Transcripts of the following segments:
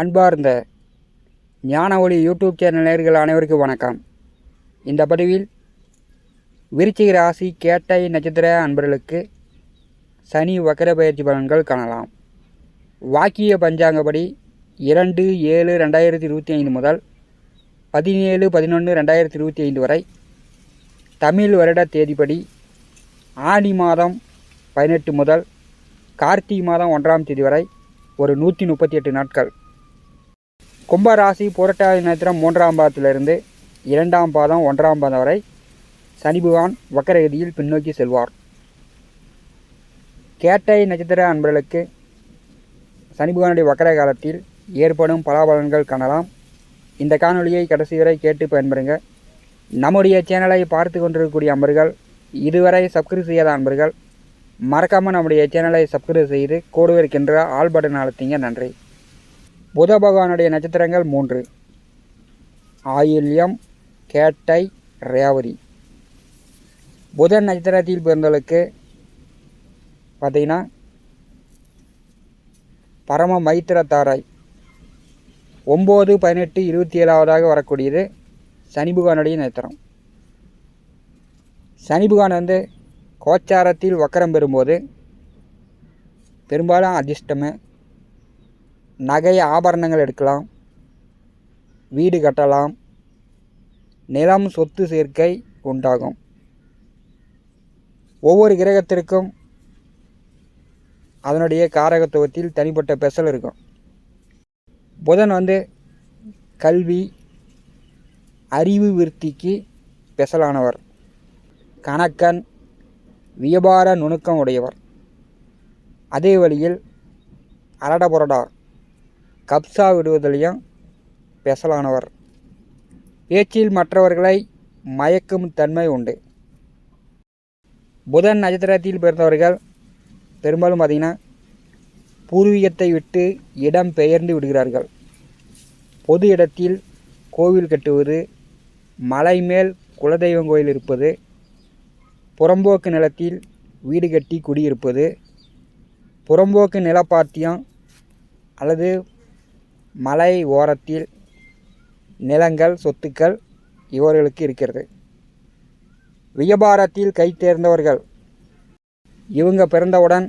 அன்பார்ந்த ஞான ஒளி யூடியூப் சேனல் நேர்கள் அனைவருக்கும் வணக்கம். இந்த பதிவில் விருச்சிக ராசி கேட்டை நட்சத்திர அன்பர்களுக்கு சனி வக்கர பயிற்சி பலன்கள் காணலாம். வாக்கிய பஞ்சாங்கப்படி இரண்டு ஏழு ரெண்டாயிரத்தி இருபத்தி ஐந்து முதல் பதினேழு பதினொன்று ரெண்டாயிரத்தி இருபத்தி ஐந்து வரை தமிழ் வருட தேதிப்படி ஆடி மாதம் பதினெட்டு முதல் கார்த்திகை மாதம் ஒன்றாம் தேதி வரை ஒரு நூற்றி முப்பத்தி எட்டு நாட்கள். கும்பராசி புரட்டாதி நட்சத்திரம் மூன்றாம் பாதத்திலிருந்து இரண்டாம் பாதம் ஒன்றாம் பாதம் வரை சனி பகவான் வக்கரகதியில் பின்னோக்கி செல்வார். கேட்டை நட்சத்திர அன்பர்களுக்கு சனி பகவானுடைய வக்கர காலத்தில் ஏற்படும் பலாபலன்கள் காணலாம். இந்த காணொலியை கடைசி வரை கேட்டு பயன்பெறுங்க. நம்முடைய சேனலை பார்த்து கொண்டிருக்கக்கூடிய அன்பர்கள் இதுவரை சப்ஸ்கிரைப் செய்யாத அன்பர்கள் மறக்காமல் நம்முடைய சேனலை சப்ஸ்கிரைப் செய்து கூடவே இருக்கின்ற ஆல் பட்டன் அழுத்திங்க. நன்றி. புத பகவானுடைய நட்சத்திரங்கள் மூன்று. ஆயில்யம் கேட்டை ரேவதி. புதன் நட்சத்திரத்தில் பிறந்தவர்களுக்கு பார்த்தீங்கன்னா பரம மைத்திர தாராய் ஒம்பது பதினெட்டு இருபத்தி ஏழாவதாக வரக்கூடியது சனி பகவானுடைய நட்சத்திரம். சனி பகவான் வந்து கோச்சாரத்தில் வக்கரம் பெறும்போது பெரும்பாலும் அதிர்ஷ்டமே நகை ஆபரணங்கள் எடுக்கலாம் வீடு கட்டலாம் நிலம் சொத்து சேர்க்கை உண்டாகும். ஒவ்வொரு கிரகத்திற்கும் அதனுடைய காரகத்துவத்தில் தனிப்பட்ட பெசல் இருக்கும். புதன் வந்து கல்வி அறிவு விருத்திக்கு பெசலானவர். கணக்கன் வியாபார நுணுக்கம் உடையவர் அதே வழியில் அரடபுரடா கப்சா விடுவதிலையும் பெசலானவர். பேச்சில் மற்றவர்களை மயக்கும் தன்மை உண்டு. புதன் நட்சத்திரத்தில் பிறந்தவர்கள் பெரும்பாலும் பார்த்திங்கன்னா பூர்வீகத்தை விட்டு இடம் பெயர்ந்து விடுகிறார்கள். பொது இடத்தில் கோவில் கட்டுவது மலை மேல் குலதெய்வம் கோயில் இருப்பது புறம்போக்கு நிலத்தில் வீடு கட்டி குடியிருப்பது புறம்போக்கு நிலப்பாத்தியம் அல்லது மலை ஓரத்தில் நிலங்கள் சொத்துக்கள் இவர்களுக்கு இருக்கிறது. வியாபாரத்தில் கை தேர்ந்தவர்கள் இவங்க பிறந்தவுடன்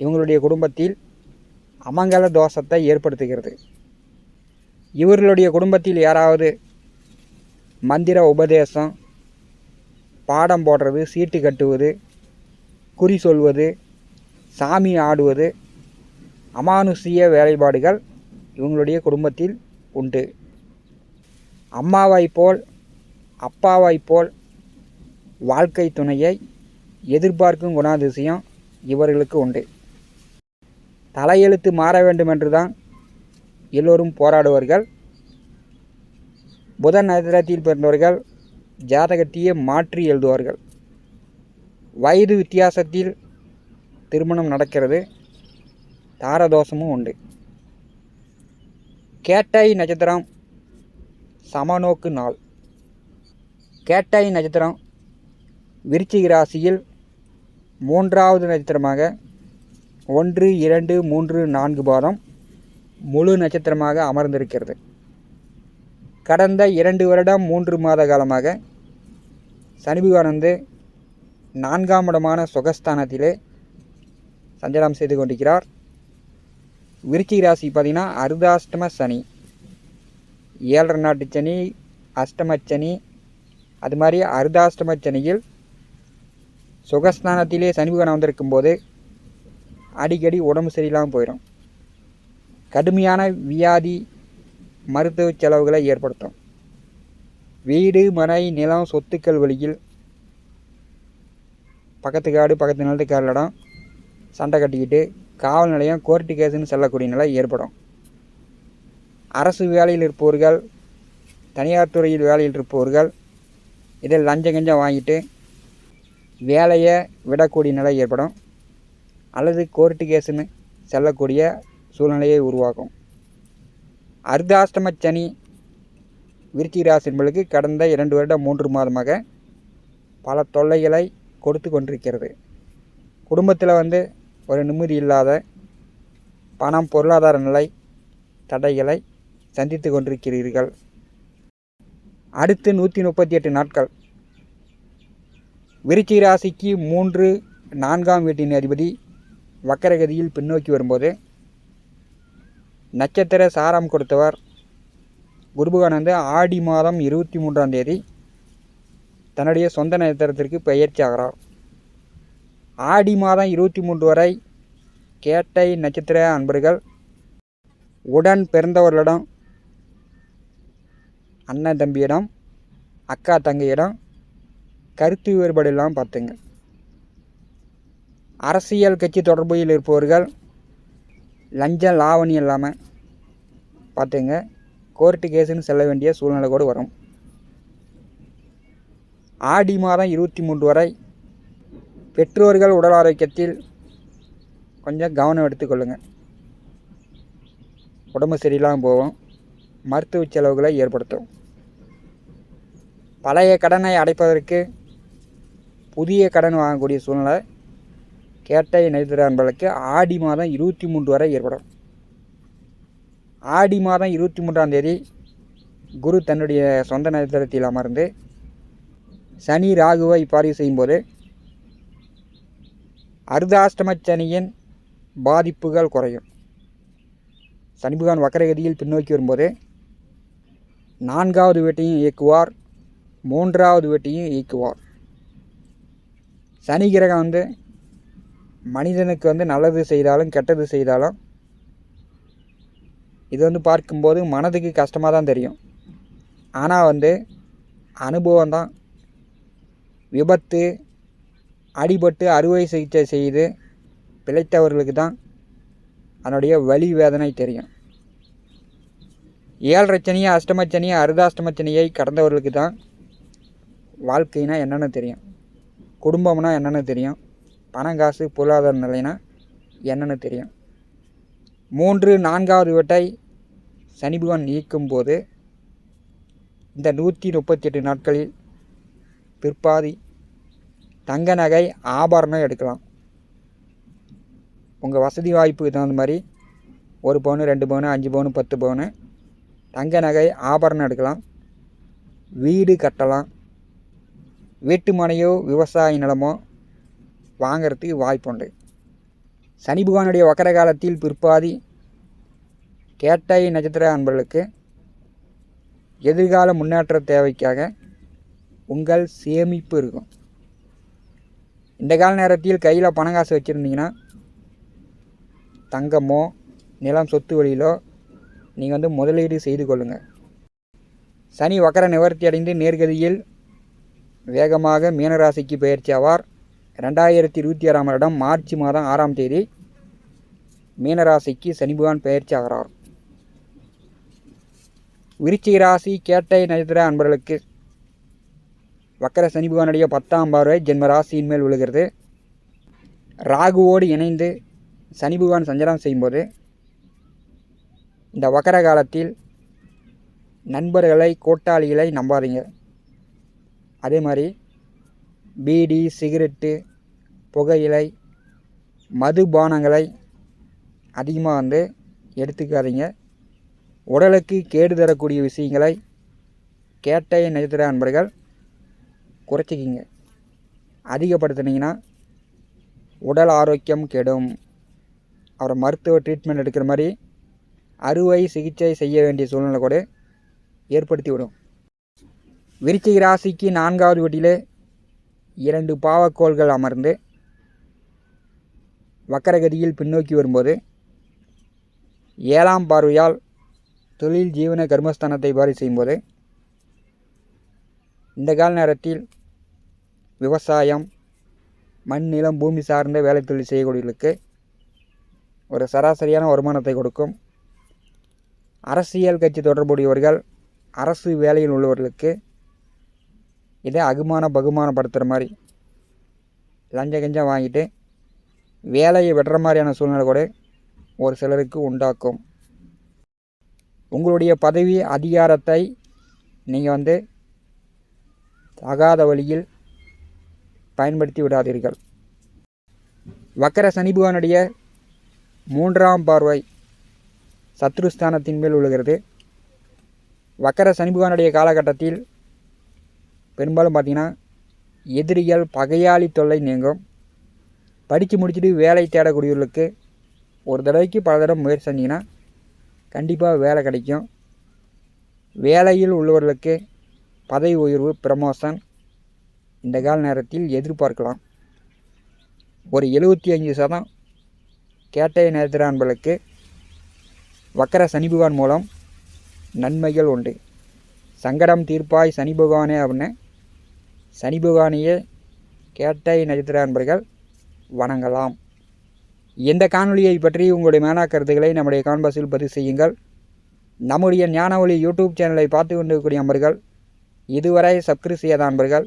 இவங்களுடைய குடும்பத்தில் அமங்கல தோஷத்தை ஏற்படுத்துகிறது. இவர்களுடைய குடும்பத்தில் யாராவது மந்திர உபதேசம் பாடம் போடுறது சீட்டு கட்டுவது குறி சொல்வது சாமி ஆடுவது அமானுஷிய வேலைப்பாடுகள் இவங்களுடைய குடும்பத்தில் உண்டு. அம்மாவைப் போல் அப்பாவைப் போல் வாழ்க்கை துணையை எதிர்பார்க்கும் குணாதிசயம் இவர்களுக்கு உண்டு. தலையெழுத்து மாற வேண்டும் என்று தான் எல்லோரும் போராடுவார்கள். புதன் நட்சத்திரத்தில் பிறந்தவர்கள் ஜாதகத்தையே மாற்றி எழுதுவார்கள். வயது வித்தியாசத்தில் திருமணம் நடக்கிறது. தாரதோஷமும் உண்டு. கேட்டாய் நட்சத்திரம் சமநோக்கு நாள். கேட்டாய் நட்சத்திரம் விருச்சிக ராசியில் மூன்றாவது நட்சத்திரமாக ஒன்று இரண்டு மூன்று நான்கு பாதம் முழு நட்சத்திரமாக அமர்ந்திருக்கிறது. கடந்த இரண்டு வருடம் மூன்று மாத காலமாக சனி பகவான் வந்து நான்காம் இடமான சுகஸ்தானத்திலே சஞ்சலம் செய்து கொண்டிருக்கிறார். விருச்சிக ராசி பார்த்திங்கன்னா அர்தாஷ்டம சனி. ஏழரை நாட்டு சனி அஷ்டம சனி அது மாதிரி அர்தாஷ்டம சனியில் சுகஸ்தானத்திலே சனி பகவான் வந்திருக்கும் போது அடிக்கடி உடம்பு சரியில்லாமல் போயிடும் கடுமையான வியாதி மருத்துவ செலவுகளை ஏற்படுத்தும். வீடு மனை நிலம் சொத்துக்கள் வழியில் பக்கத்து காடு பக்கத்து நிலத்துக்கார இடம் சண்டை கட்டிக்கிட்டு காவல் நிலையம் கோர்ட்டு கேஸுன்னு செல்லக்கூடிய நிலை ஏற்படும். அரசு வேலையில் இருப்பவர்கள் தனியார் துறையில் வேலையில் இருப்பவர்கள் இதில் லஞ்சம் கஞ்சம் வாங்கிட்டு வேலையை விடக்கூடிய நிலை ஏற்படும். அல்லது கோர்ட்டு கேஸுன்னு செல்லக்கூடிய சூழ்நிலையை உருவாக்கும். அர்த்தாஷ்டம சனி விருச்சிக ராசி கடந்த இரண்டு வருடம் மூன்று மாதமாக பல தொல்லைகளை கொடுத்து கொண்டிருக்கிறது. குடும்பத்தில் வந்து ஒரு நிம்மதி இல்லாத பணம் பொருளாதார நிலை தடைகளை சந்தித்து கொண்டிருக்கிறீர்கள். அடுத்து நூற்றி முப்பத்தி எட்டு நாட்கள். விருச்சிக ராசிக்கு மூன்று நான்காம் வீட்டின் அதிபதி வக்கரகதியில் பின்னோக்கி வரும்போது நட்சத்திர சாரம் கொடுத்தவர் குருபகவான் வந்து ஆடி மாதம் இருபத்தி மூன்றாம் தேதி தன்னுடைய சொந்த நட்சத்திரத்திற்கு பெயர்ச்சி ஆகிறார். ஆடி மாதம் இருபத்தி மூன்று வரை கேட்டை நட்சத்திர அன்பர்கள் உடன் பிறந்தவர்களிடம் அண்ணன் தம்பியிடம் அக்கா தங்கையிடம் கருத்து வேறுபாடு இல்லாமல் பார்த்துங்க. அரசியல் கட்சி தொடர்பில் இருப்பவர்கள் லஞ்சம் லாவணி இல்லாமல் பார்த்துங்க. கோர்ட்டு கேஸுன்னு செல்ல வேண்டிய சூழ்நிலை கூட வரும். ஆடி மாதம் இருபத்தி மூன்று வரை பெற்றோர்கள் உடல் ஆரோக்கியத்தில் கொஞ்சம் கவனம் எடுத்துக்கொள்ளுங்கள் உடம்பு சரியில்லாமல் போகும். மருத்துவ செலவுகளை ஏற்படுத்தும். பழைய கடனை அடைப்பதற்கு புதிய கடன் வாங்கக்கூடிய சூழ்நிலை கேட்டை நைத்திர அன்பர்களுக்கு ஆடி மாதம் இருபத்தி மூன்று வரை ஏற்படும். ஆடி மாதம் இருபத்தி மூன்றாம் தேதி குரு தன்னுடைய சொந்த நட்சத்திரத்தில் அமர்ந்து சனி ராகுவை பார்வை செய்யும்போது அர்தாஷ்டமச்சனியின் பாதிப்புகள் குறையும். சனிபகவான் வக்கரகதியில் பின்னோக்கி வரும்போது நான்காவது வீட்டையும் இயக்குவார் மூன்றாவது வீட்டையும் இயக்குவார். சனி கிரகம் வந்து மனிதனுக்கு வந்து நல்லது செய்தாலும் கெட்டது செய்தாலும் இது வந்து பார்க்கும்போது மனதுக்கு கஷ்டமாக தான் தெரியும். ஆனால் வந்து அனுபவம் தான் விபத்து அடிபட்டு அறுவை சிகிச்சை செய்து பிழைத்தவர்களுக்கு தான் அதனுடைய வலி வேதனை தெரியும். ஏழரைச்சனியை அஷ்டமச்சனியை அர்தாஷ்டமச்சனியை கடந்தவர்களுக்கு தான் வாழ்க்கைனா என்னென்னு தெரியும். குடும்பம்னா என்னென்னு தெரியும். பணம் காசு பொருளாதார நிலைனா என்னென்னு தெரியும். மூன்று நான்காவது வீட்டை சனி பகவான் நீக்கும்போது இந்த நூற்றி முப்பத்தி எட்டு நாட்களில் பிற்பாதி தங்க நகை ஆபரணம் எடுக்கலாம். உங்கள் வசதி வாய்ப்புக்கு தகுந்த மாதிரி ஒரு பவுனு ரெண்டு பவுனு அஞ்சு பவுனு பத்து பவுனு தங்க நகை ஆபரணம் எடுக்கலாம். வீடு கட்டலாம். வீட்டு மனையோ விவசாய நிலமோ வாங்கிறதுக்கு வாய்ப்புண்டு சனி பகவானுடைய வக்கர காலத்தில் பிற்பாதி கேட்டை நட்சத்திர அன்பர்களுக்கு எதிர்கால முன்னேற்ற தேவைக்காக உங்கள் சேமிப்பு இருக்கும். இந்த கால நேரத்தில் கையில் பணம் காசு வச்சுருந்தீங்கன்னா தங்கமோ நிலம் சொத்து வழியிலோ நீங்கள் வந்து முதலீடு செய்து கொள்ளுங்கள் சனி வக்கர நிவர்த்தி அடைந்து நேர்கதியில் வேகமாக மீனராசிக்கு பயிற்சி ஆவார். ரெண்டாயிரத்தி இருபத்தி ஆறாம் வருடம் மார்ச் மாதம் ஆறாம் தேதி மீனராசிக்கு சனி பகவான் பயிற்சி ஆகிறார். விருச்சிக ராசி கேட்டை நட்சத்திர அன்பர்களுக்கு வக்கர சனி பகவானுடைய பத்தாம் பார்வை ஜென்ம ராசியின் மேல் விழுகிறது. ராகுவோடு இணைந்து சனி பகவான் சஞ்சாரம் செய்யும்போது இந்த வக்கர காலத்தில் நண்பர்களை கூட்டாளிகளை நம்பாதீங்க. அதே மாதிரி பீடி சிகரெட்டு புகையிலை மதுபானங்களை அதிகமாக வந்து எடுத்துக்காதீங்க. உடலுக்கு கேடு தரக்கூடிய விஷயங்களை கேட்ட நட்சத்திர அன்பர்கள் குறைச்சிக்கிங்க. அதிகப்படுத்துனீங்கன்னா உடல் ஆரோக்கியம் கெடும். அப்புறம் மருத்துவ ட்ரீட்மெண்ட் எடுக்கிற மாதிரி அறுவை சிகிச்சை செய்ய வேண்டிய சூழ்நிலை கூட ஏற்படுத்தி விடும் விருச்சிக ராசிக்கு நான்காவது வீட்டிலே இரண்டு பாவக்கோள்கள் அமர்ந்து வக்கரகதியில் பின்னோக்கி வரும்போது ஏழாம் பார்வையால் தொழில் ஜீவன கர்மஸ்தானத்தை பாரி செய்யும்போது இந்த கால நேரத்தில் விவசாயம் மண் நிலம் பூமி சார்ந்த வேலை தொழில் செய்யக்கூடியவர்களுக்கு ஒரு சராசரியான வருமானத்தை கொடுக்கும். அரசியல் கட்சி தொடர்புடையவர்கள் அரசு வேலையில் உள்ளவர்களுக்கு இதை அகுமான பகுமானப்படுத்துகிற மாதிரி லஞ்சம் கஞ்சம் வாங்கிட்டு வேலையை விடுற மாதிரியான சூழ்நிலை கூட ஒரு சிலருக்கு உண்டாக்கும். உங்களுடைய பதவி அதிகாரத்தை நீங்கள் வந்து தகாத வழியில் பயன்படுத்தி விடாதீர்கள். வக்கர சனி பகவானுடைய மூன்றாம் பார்வை சத்ருஸ்தானத்தின் மேல் விழுகிறது. வக்கர சனி பகவானுடைய காலகட்டத்தில் பெரும்பாலும் பார்த்திங்கன்னா எதிரிகள் பகையாளி தொல்லை நீங்கும். படித்து முடிச்சுட்டு வேலை தேடக்கூடியவர்களுக்கு ஒரு தடவைக்கு பல தடவை முயற்சி செஞ்சிங்கன்னா கண்டிப்பாக வேலை கிடைக்கும். வேலையில் உள்ளவர்களுக்கு பதவி உயர்வு ப்ரமோஷன் இந்த கால நேரத்தில் எதிர்பார்க்கலாம். ஒரு எழுபத்தி அஞ்சு சதம் கேட்டை நேத்திர வக்கர சனி பகவான் மூலம் நன்மைகள் உண்டு. சங்கடம் தீர்ப்பாய் சனி பகவானே அப்படின்னு சனி பகவானையே கேட்டை நட்சத்திர அன்பர்கள் வணங்கலாம். எந்த காணொலியை பற்றி உங்களுடைய மேனா கருத்துக்களை நம்முடைய கான்பாஸில் பதிவு செய்யுங்கள். நம்முடைய ஞான ஒளி யூடியூப் சேனலை பார்த்து கொண்டிருக்கக்கூடிய அன்பர்கள் இதுவரை சப்ஸ்கிரைப் செய்யாத அன்பர்கள்